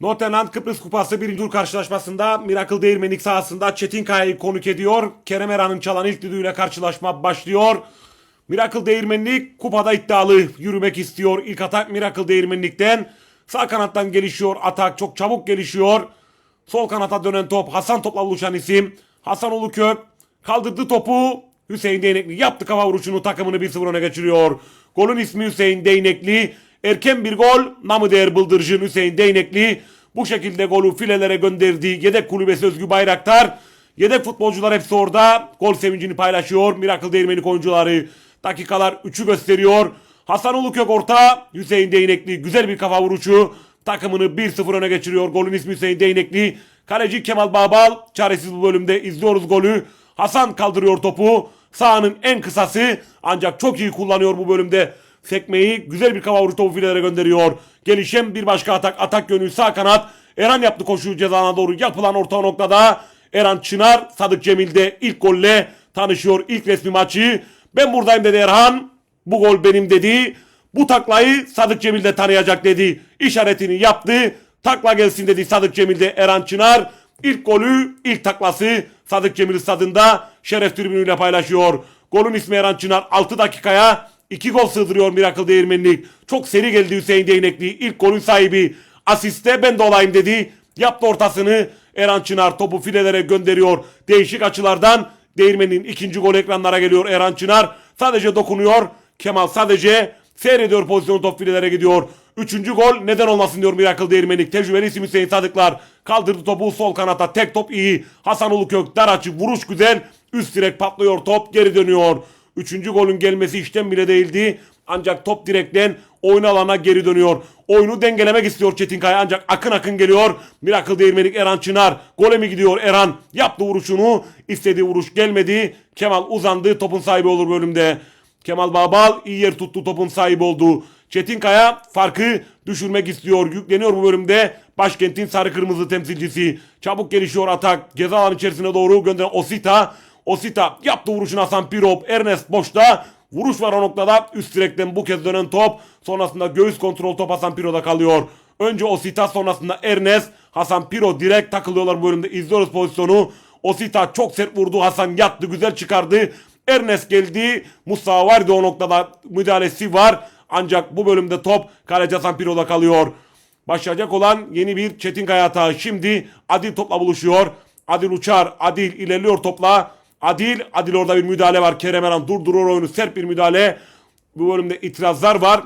Nottingham Kıbrıs Kupası 1. tur karşılaşmasında Miracle Değirmenlik sahasında Çetinkaya'yı konuk ediyor. Kerem Eran'ın çalan ilk düdüğüyle karşılaşma başlıyor. Miracle Değirmenlik kupada iddialı yürümek istiyor. İlk atak Miracle Değirmenlik'ten. Sağ kanattan gelişiyor. Atak çok çabuk gelişiyor. Sol kanata dönen top Hasan topla buluşan isim. Hasan Ulukök kaldırdı topu. Hüseyin Değnekli yaptı kafa vuruşunu takımını 1-0 öne geçiriyor. Golün ismi Hüseyin Değnekli. Erken bir gol namı değer bıldırıcın Hüseyin Değnekli. Bu şekilde golü filelere gönderdi. Yedek kulübesi Özgü Bayraktar. Yedek futbolcular hepsi orada. Gol sevincini paylaşıyor. Miracle Değirmenlik oyuncuları. Dakikalar 3'ü gösteriyor. Hasan Ulukök orta. Hüseyin Değnekli güzel bir kafa vuruşu. Takımını 1-0 öne geçiriyor. Golün ismi Hüseyin Değnekli. Kaleci Kemal Babal. Çaresiz bu bölümde izliyoruz golü. Hasan kaldırıyor topu. Sahanın en kısası ancak çok iyi kullanıyor bu bölümde. Sekmeyi güzel bir kafa vuruşu topu filelere gönderiyor. Gelişen bir başka atak. Atak yönü sağ kanat. Eren yaptı koşuyu cezana doğru yapılan orta noktada. Eren Çınar Sadık Cemil'de ilk golle tanışıyor ilk resmi maçı. Ben buradayım dedi Erhan. Bu gol benim dedi. Bu taklayı Sadık Cemil de tanıyacak dedi. İşaretini yaptı. Takla gelsin dedi Sadık Cemil'de Eren Çınar. İlk golü, ilk taklası Sadık Cemil stadında şeref tribünüyle paylaşıyor. Golün ismi Eren Çınar 6 dakikaya 2 gol sığdırıyor Miracle Değirmenlik. Çok seri geldi Hüseyin Değnekli. İlk golün sahibi asiste ben de olayım dedi. Yaptı ortasını. Eren Çınar topu filelere gönderiyor. Değişik açılardan Değirmen'in ikinci gol ekranlara geliyor Eren Çınar. Sadece dokunuyor. Kemal sadece seyrediyor pozisyonu top filelere gidiyor. Üçüncü gol neden olmasın diyor Miracle Değirmenlik. Tecrübeli isim Hüseyin Sadıklar. Kaldırdı topu sol kanata. Tek top iyi. Hasan Ulukök dar açı vuruş güzel. Üst direk patlıyor top geri dönüyor. Üçüncü golün gelmesi işten bile değildi. Ancak top direkten oyun alana geri dönüyor. Oyunu dengelemek istiyor Çetinkaya ancak akın akın geliyor. Miracle Değirmenlik Erhan Çınar. Gole mi gidiyor Erhan? Yaptı vuruşunu. İstediği vuruş gelmedi. Kemal uzandı. Topun sahibi olur bölümde. Kemal Babal iyi yer tuttu topun sahibi oldu. Çetinkaya farkı düşürmek istiyor. Yükleniyor bu bölümde. Başkentin sarı kırmızı temsilcisi. Çabuk gelişiyor atak. Ceza alanı içerisine doğru gönderen Osita. Osita yaptı vuruşunu Hasan Pirop. Ernest boşta. Vuruş var o noktada. Üst direkten bu kez dönen top. Sonrasında göğüs kontrol top Hasan Piro'da kalıyor. Önce Osita sonrasında Ernest. Hasan Piro direkt takılıyorlar bu bölümde. İzliyoruz pozisyonu. Osita çok sert vurdu. Hasan yattı güzel çıkardı. Ernest geldi. Mustafa vardı o noktada müdahalesi var. Ancak bu bölümde top kaleci Hasan Piro'da kalıyor. Başlayacak olan yeni bir Çetinkaya hata. Şimdi Adil topla buluşuyor. Adil uçar. Adil ilerliyor topla. Adil, Adil orada bir müdahale var. Kerem Eren durdurur oyunu. Sert bir müdahale. Bu bölümde itirazlar var.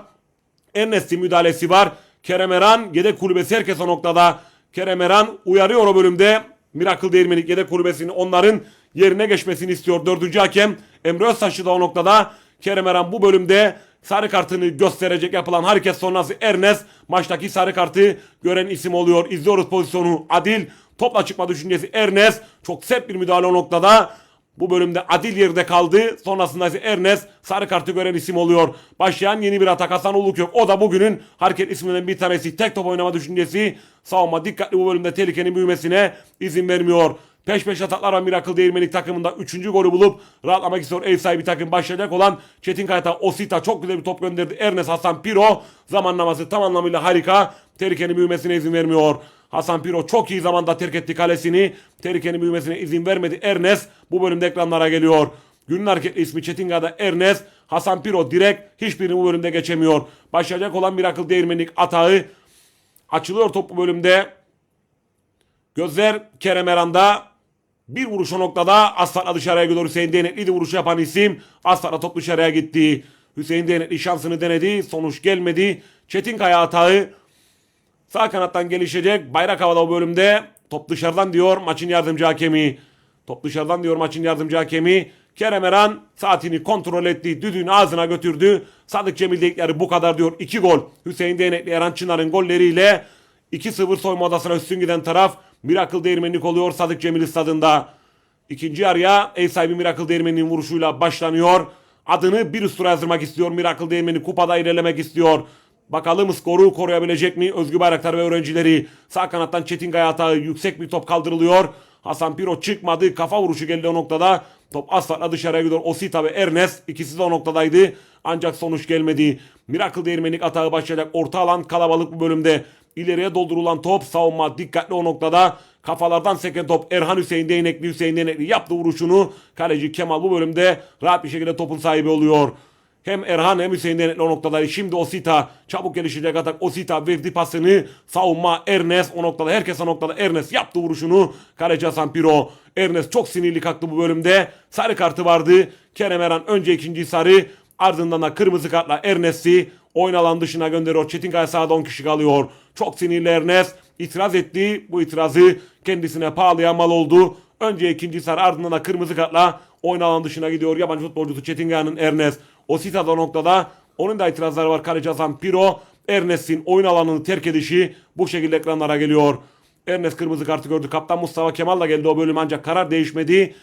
Ernest'in müdahalesi var. Kerem Eren yedek kulübesi herkes o noktada. Kerem Eren uyarıyor o bölümde. Miracle Değirmenlik yedek kulübesinin onların yerine geçmesini istiyor. Dördüncü hakem Emre Öztaşlı da o noktada. Kerem Eren bu bölümde sarı kartını gösterecek yapılan hareket sonrası Ernest maçtaki sarı kartı gören isim oluyor. İzliyoruz pozisyonu Adil topla çıkma düşüncesi Ernest çok sert bir müdahale o noktada. Bu bölümde Adil yerde kaldı. Sonrasında ise Ernest sarı kartı gören isim oluyor. Başlayan yeni bir atak Hasan Ulukök. O da bugünün hareket isminden bir tanesi. Tek top oynama düşüncesi. Savunma dikkatli bu bölümde tehlikenin büyümesine izin vermiyor. Peş peşe ataklar var Miracle Değirmenlik takımında 3. golü bulup rahatlamak istiyor ev sahibi takım başlayacak olan Çetin Kayta Osita çok güzel bir top gönderdi. Ernest Hasan Piro zamanlaması tam anlamıyla harika. Tehlikenin büyümesine izin vermiyor. Hasan Piro çok iyi zamanda terk etti kalesini. Tehlikenin büyümesine izin vermedi. Ernest bu bölümde ekranlara geliyor. Günün hareketli ismi Çetinkaya'da Ernest. Hasan Piro direkt hiçbirini bu bölümde geçemiyor. Başlayacak olan Miracle Değirmenlik atağı açılıyor top bu bölümde. Gözler Kerem Eran'da. Bir vuruş o noktada Aslan'la dışarıya gidiyor. Hüseyin Değnekli de vuruş yapan isim. Aslan'la top dışarıya gitti. Hüseyin Değnekli şansını denedi. Sonuç gelmedi. Çetinkaya hatağı Sağ kanattan gelişecek. Bayrak havada o bölümde. Top dışarıdan diyor maçın yardımcı hakemi. Top dışarıdan diyor maçın yardımcı hakemi. Kerem Eren saatini kontrol etti. Düdüğünü ağzına götürdü. Sadık Cemil dedikleri bu kadar diyor. 2 gol. Hüseyin Değnekli Eren Çınar'ın golleriyle 2-0 soyma odasına üstün giden taraf Miracle Değirmenlik oluyor Sadık Cemil stadında. İkinci yarıya ev sahibi Miracle Değirmenli'nin vuruşuyla başlanıyor. Adını bir üst tura yazdırmak istiyor. Miracle Değirmenli kupada ilerlemek istiyor. Bakalım skoru koruyabilecek mi? Özgü Bayraktar ve öğrencileri. Sağ kanattan Çetin Gaya atağı yüksek bir top kaldırılıyor. Hasan Piro çıkmadı. Kafa vuruşu geldi o noktada. Top asfaltla dışarıya gidiyor. Osita ve Ernest ikisi de o noktadaydı. Ancak sonuç gelmedi. Miracle Değirmenlik atağı başlayacak. Orta alan kalabalık bu bölümde. ileriye doldurulan top savunma dikkatli o noktada. Kafalardan seken top Erhan Hüseyin Değnekli Hüseyin Değnekli yaptı vuruşunu. Kaleci Kemal bu bölümde rahat bir şekilde topun sahibi oluyor. Hem Erhan hem Hüseyin o noktada. Şimdi Osita çabuk gelişecek atak. Osita verdi pasını. Savunma Ernest o noktada. Herkes o noktada. Ernest yaptı vuruşunu. Kaleci Hasan Piro. Ernest çok sinirli kalktı bu bölümde. Sarı kartı vardı. Kerem Erhan önce ikinci sarı. Ardından da kırmızı kartla Ernest'i oyun alan dışına gönderiyor. Çetinkaya sahada 10 kişi kalıyor. Çok sinirli Ernest. itiraz etti. Bu itirazı kendisine pahalıya mal oldu. Önce ikinci sarı ardından da kırmızı kartla oyun alan dışına gidiyor. Yabancı futbolcusu Çetinkaya'nın Ernest. Osita'da noktada onun da itirazları var. Kaleci Hasan Piro. Ernest'in oyun alanını terk edişi bu şekilde ekranlara geliyor. Ernest kırmızı kartı gördü. Kaptan Mustafa Kemal da geldi o bölüm ancak karar değişmedi.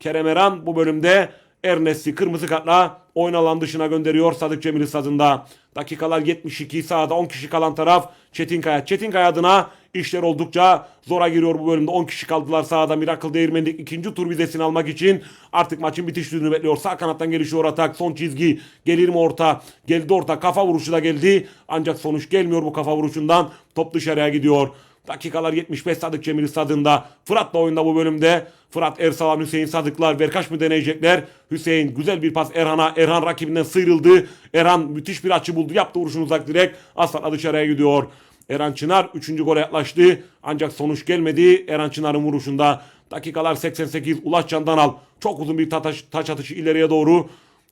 Kerem Eren bu bölümde Ernest'i kırmızı kartla oyun alan dışına gönderiyor Sadık Cemil stadında. Dakikalar 72 sahada 10 kişi kalan taraf Çetinkaya. Çetinkaya adına işler oldukça zora giriyor bu bölümde. 10 kişi kaldılar sahada. Miracle Değirmenlik ikinci tur vizesini almak için artık maçın bitiş düdüğünü bekliyor. Sağ kanattan gelişiyor atak. Son çizgi. Gelir mi orta? Geldi orta. Kafa vuruşu da geldi. Ancak sonuç gelmiyor bu kafa vuruşundan. Top dışarıya gidiyor. Dakikalar 75 Sadık Cemil stadında. Fırat da oyunda bu bölümde. Fırat Ersalan Hüseyin Sadıklar Verkaç mı deneyecekler? Hüseyin güzel bir pas Erhan'a. Erhan rakibinden sıyrıldı. Erhan müthiş bir açı buldu. Yaptı vuruşunu uzak direkt. Aslan dışarıya gidiyor. Erhan Çınar 3. gole yaklaştı. Ancak sonuç gelmedi. Erhan Çınar'ın vuruşunda. Dakikalar 88 Ulaş Candan al. Çok uzun bir taş, taç atışı ileriye doğru.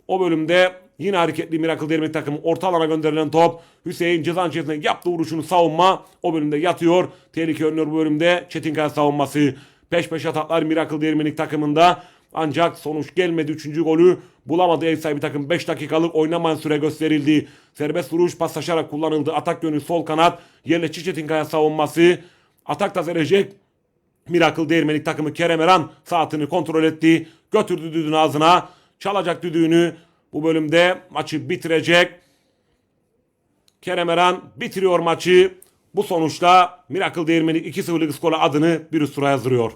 O bölümde yine hareketli Miracle Dermi takımı orta alana gönderilen top. Hüseyin cezanın içerisinde yaptığı vuruşunu savunma. O bölümde yatıyor. Tehlike önlüyor bu bölümde. Çetinkaya savunması. Peş peşe ataklar Miracle Dermi'nin takımında. Ancak sonuç gelmedi. Üçüncü golü bulamadı ev sahibi takım. 5 dakikalık oynamayan süre gösterildi. Serbest vuruş paslaşarak kullanıldı. Atak yönü sol kanat. Yerleşçi Çetinkaya savunması. Atak da verecek. Miracle Değirmenlik takımı Kerem Eren saatini kontrol etti. Götürdü düdüğünü ağzına. Çalacak düdüğünü. Bu bölümde maçı bitirecek. Kerem Eren bitiriyor maçı. Bu sonuçta Miracle Değirmenlik 2-0'lık skora adını bir üst tura yazdırıyor.